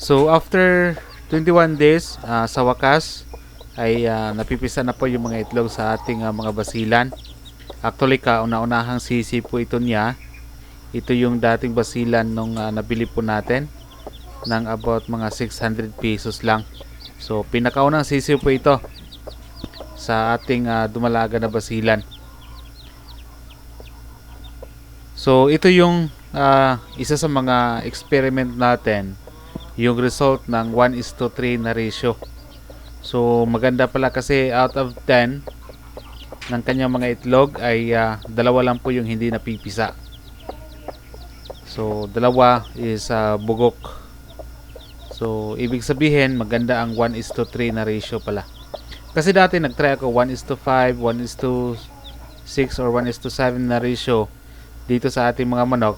So after 21 days, ah, sa wakas ay ah, napipisa na po yung mga itlog sa ating ah, mga basilan. Actually, kauna-unahang sisi po ito niya. Ito yung dating basilan nung ah, nabili po natin ng about mga 600 pesos lang. So pinakaunang sisi po ito sa ating ah, dumalaga na basilan. So ito yung ah, isa sa mga experiment natin yung result ng 1 is to 3 na ratio. So maganda pala kasi out of 10 ng kanyang mga itlog ay ah, dalawa lang po yung hindi napipisa. So dalawa is ah, bugok. So ibig sabihin maganda ang 1 is to 3 na ratio pala. Kasi dati nagtry ako 1 is to 5, 1 is to 6 or 1 is to 7 na ratio dito sa ating mga manok.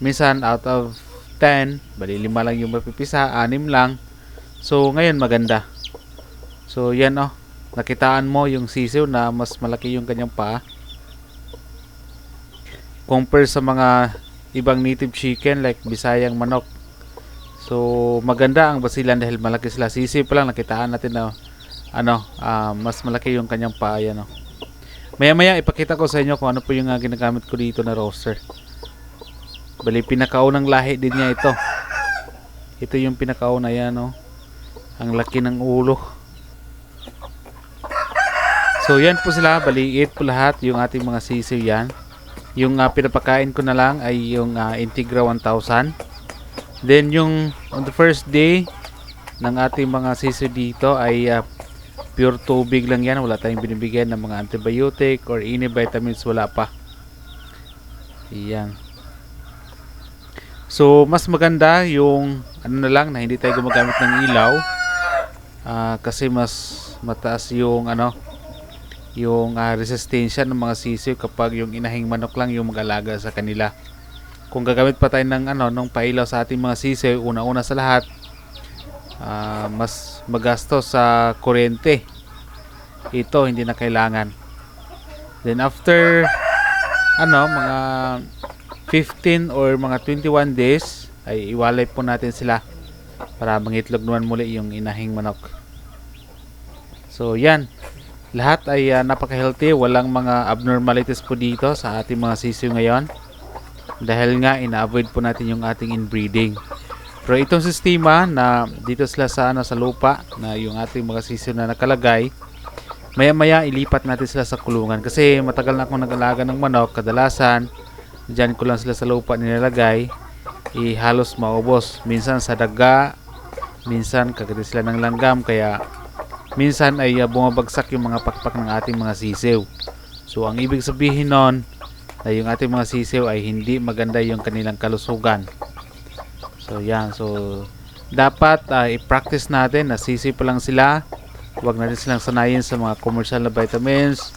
Minsan out of 10, bali lima lang yung mapipisa, anim lang. So ngayon maganda. So yan oh, nakitaan mo yung sisiw na mas malaki yung kanyang paa. Compare sa mga ibang native chicken like Bisayang manok. So maganda ang basilan dahil malaki sila. Sisiw pa lang nakitaan natin na ano, ah, mas malaki yung kanyang paa yan oh. Maya maya ipakita ko sa inyo kung ano po yung ah, ginagamit ko dito na roaster. Bali pinakaunang lahi din niya ito. Ito yung pinakauna yan oh. Ang laki ng ulo. So yan po sila, bali 8 po lahat yung ating mga sisiw yan. Yung ah, pinapakain ko na lang ay yung ah, Integra 1000. Then yung on the first day ng ating mga sisiw dito ay ah, pure tubig lang yan. Wala tayong binibigyan ng mga antibiotic or any vitamins. Wala pa. Yan. So, mas maganda yung ano na lang na hindi tayo gumagamit ng ilaw. Ah, kasi mas mataas yung ano yung ah, resistensya ng mga sisiw kapag yung inahing manok lang yung mag-alaga sa kanila. Kung gagamit pa tayo ng ano ng pailaw sa ating mga sisiw, una-una sa lahat, ah, mas magastos sa kuryente. Ito hindi na kailangan. Then after ano mga 15 or mga 21 days ay iwalay po natin sila para mangitlog naman muli yung inahing manok. So yan. Lahat ay ah, napaka-healthy, walang mga abnormalities po dito sa ating mga sisiw ngayon. Dahil nga ina-avoid po natin yung ating inbreeding. Pero itong sistema na dito sila sa ano sa lupa na yung ating mga sisiw na nakalagay, maya-maya ilipat natin sila sa kulungan kasi matagal na akong nag-alaga ng manok, kadalasan diyan ko lang sila sa lupa nilalagay, eh, halos maubos. Minsan sa daga, minsan kagati sila ng langgam kaya minsan ay uh, bumabagsak yung mga pakpak ng ating mga sisiw. So ang ibig sabihin nun na yung ating mga sisiw ay hindi maganda yung kanilang kalusugan. So yan, so dapat uh, i-practice natin na sisiw pa lang sila. Huwag natin silang sanayin sa mga commercial na vitamins.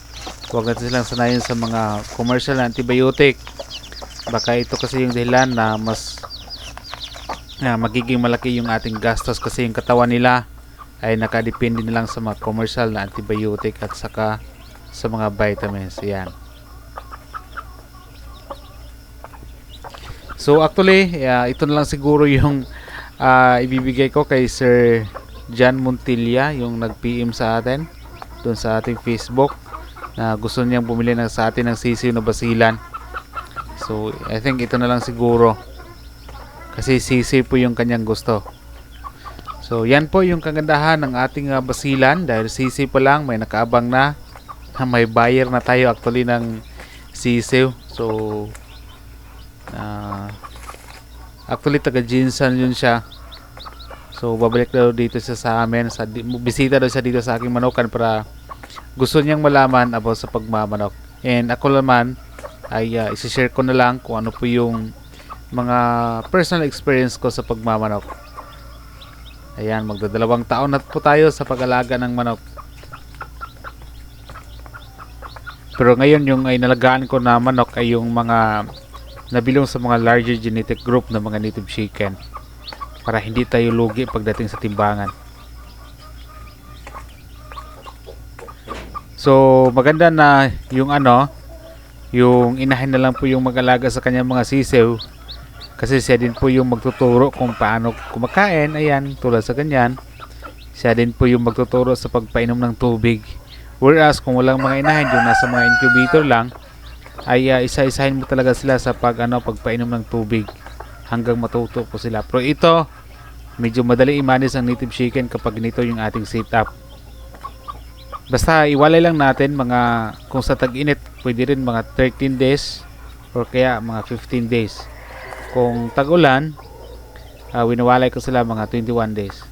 Huwag natin silang sanayin sa mga commercial na antibiotic. Baka ito kasi yung dahilan na mas na magiging malaki yung ating gastos kasi yung katawan nila ay nakadepende na lang sa mga commercial na antibiotic at saka sa mga vitamins. Yan. So actually, yeah, ito na lang siguro yung ah, ibibigay ko kay Sir John Montilla, yung nag-PM sa atin doon sa ating Facebook na gusto niyang bumili ng sa atin ng sisiw na basilan. So, I think ito na lang siguro. Kasi sisiw po yung kanyang gusto. So, yan po yung kagandahan ng ating ah, basilan dahil sisiw pa lang may nakaabang na may buyer na tayo actually ng sisiw. So, ah, actually taga Jinsan yun siya. So, babalik daw dito siya sa amin. Sa, bisita daw siya dito sa aking manukan para gusto niyang malaman about sa pagmamanok. And ako naman ay uh, isi-share ko na lang kung ano po yung mga personal experience ko sa pagmamanok. Ayan, magdadalawang taon na po tayo sa pag-alaga ng manok. Pero ngayon yung ay nalagaan ko na manok ay yung mga nabilong sa mga larger genetic group ng mga native chicken para hindi tayo lugi pagdating sa timbangan. So, maganda na yung ano, yung inahin na lang po yung mag-alaga sa kanyang mga sisew Kasi siya din po yung magtuturo kung paano kumakain. Ayan, tulad sa ganyan. Siya din po yung magtuturo sa pagpainom ng tubig. Whereas kung walang mga inahin, yung nasa mga incubator lang, ay ah, isa-isahin mo talaga sila sa pag ano pagpainom ng tubig hanggang matuto po sila. Pero ito, medyo madali imanis ang native chicken kapag ganito yung ating setup. Basta iwalay lang natin mga kung sa tag-init pwede rin mga 13 days or kaya mga 15 days. Kung tag-ulan, ah, winawalay ko sila mga 21 days.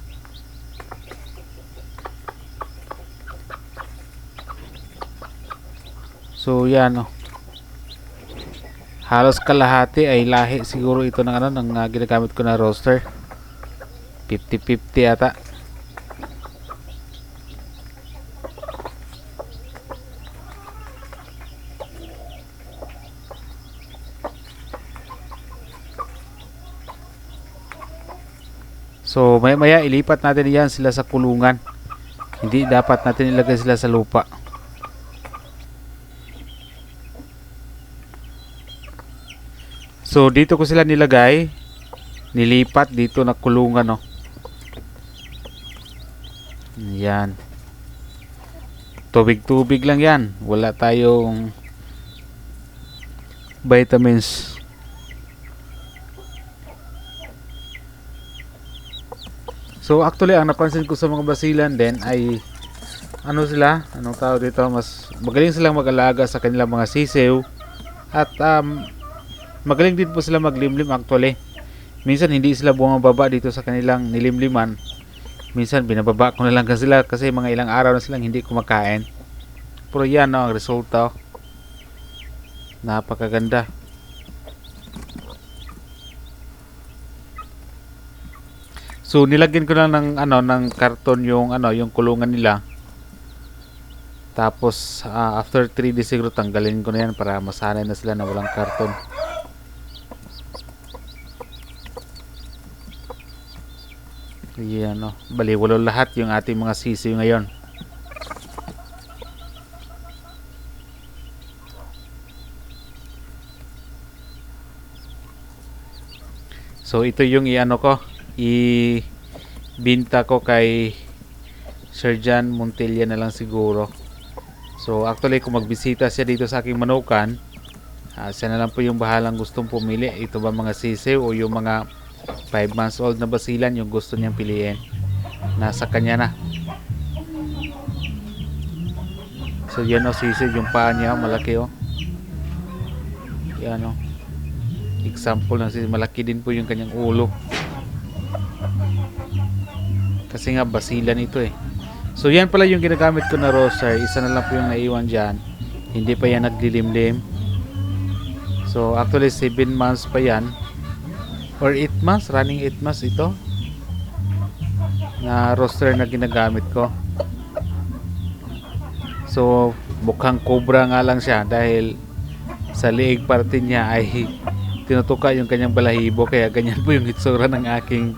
So yan oh. Halos kalahati ay lahi siguro ito ng ano ng ah, ginagamit ko na roaster. 50-50 ata. So maya maya ilipat natin yan sila sa kulungan. Hindi dapat natin ilagay sila sa lupa. So dito ko sila nilagay. Nilipat dito na kulungan no. Yan. Tubig-tubig lang yan. Wala tayong vitamins. So actually ang napansin ko sa mga basilan din ay ano sila, anong tawag dito, mas magaling silang mag-alaga sa kanilang mga sisiw at um, magaling din po sila maglimlim actually. Minsan hindi sila bumababa dito sa kanilang nilimliman. Minsan binababa ko na lang sila kasi mga ilang araw na silang hindi kumakain. Pero yan no, ang resulta. oh. Napakaganda. So nilagyan ko lang ng ano ng karton yung ano yung kulungan nila. Tapos ah, after 3 days siguro tanggalin ko na yan para masanay na sila na walang karton. Yan o. Baliwalo lahat yung ating mga sisiw ngayon. So ito yung iano ko, i binta ko kay Sir John Montilla na lang siguro. So actually kung magbisita siya dito sa aking manukan, ah, siya na lang po yung bahalang gustong pumili. Ito ba mga sisiw o yung mga 5 months old na basilan yung gusto niyang piliin. Nasa kanya na. So yan o sisiw yung paa niya malaki o. Yan o. Example ng sisiw malaki din po yung kanyang ulo. Kasi nga basilan ito eh. So yan pala yung ginagamit ko na roaster. Isa na lang po yung naiwan dyan. Hindi pa yan naglilimlim. So actually 7 months pa yan. Or 8 months. Running 8 months ito. Na roaster na ginagamit ko. So mukhang cobra nga lang siya. Dahil sa liig parte niya ay tinutuka yung kanyang balahibo. Kaya ganyan po yung itsura ng aking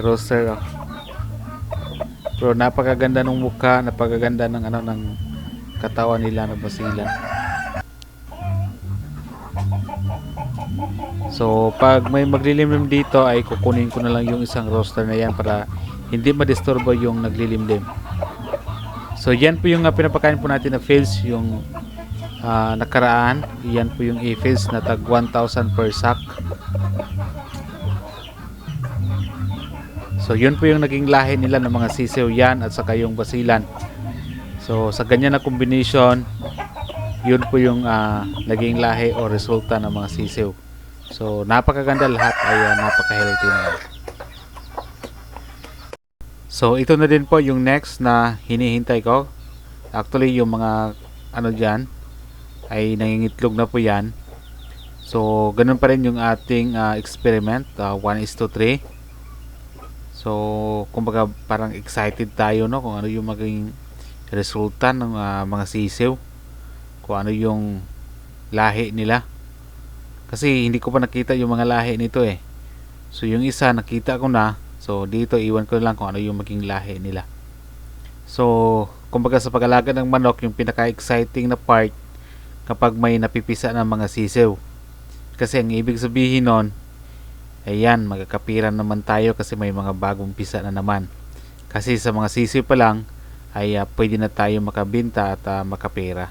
roaster. Oh. Pero napakaganda ng mukha, napakaganda ng ano ng katawan nila ng basilan. So, pag may maglilimlim dito ay kukunin ko na lang yung isang roaster na yan para hindi madisturbo yung naglilimlim. So, yan po yung uh, pinapakain po natin na fields, yung ah, nakaraan. Yan po yung e-fields na tag 1,000 per sack. So yun po yung naging lahi nila ng mga sisiw yan at saka yung basilan. So sa ganyan na combination, yun po yung ah, naging lahi o resulta ng mga sisiw. So napakaganda lahat ay ah, napaka-healthy na. So ito na din po yung next na hinihintay ko. Actually yung mga ano dyan ay nangingitlog na po yan. So ganun pa rin yung ating ah, experiment, 1 is to 3. So, kumbaga parang excited tayo no kung ano yung maging resulta ng ah, mga sisiw. Kung ano yung lahi nila. Kasi hindi ko pa nakita yung mga lahi nito eh. So, yung isa nakita ko na. So, dito iwan ko lang kung ano yung maging lahi nila. So, kumbaga sa pag-alaga ng manok, yung pinaka-exciting na part kapag may napipisa ng mga sisiw. Kasi ang ibig sabihin nun, ayan, magkakapira naman tayo kasi may mga bagong pisa na naman. Kasi sa mga sisiw pa lang, ay ah, pwede na tayo makabenta at ah, makapera.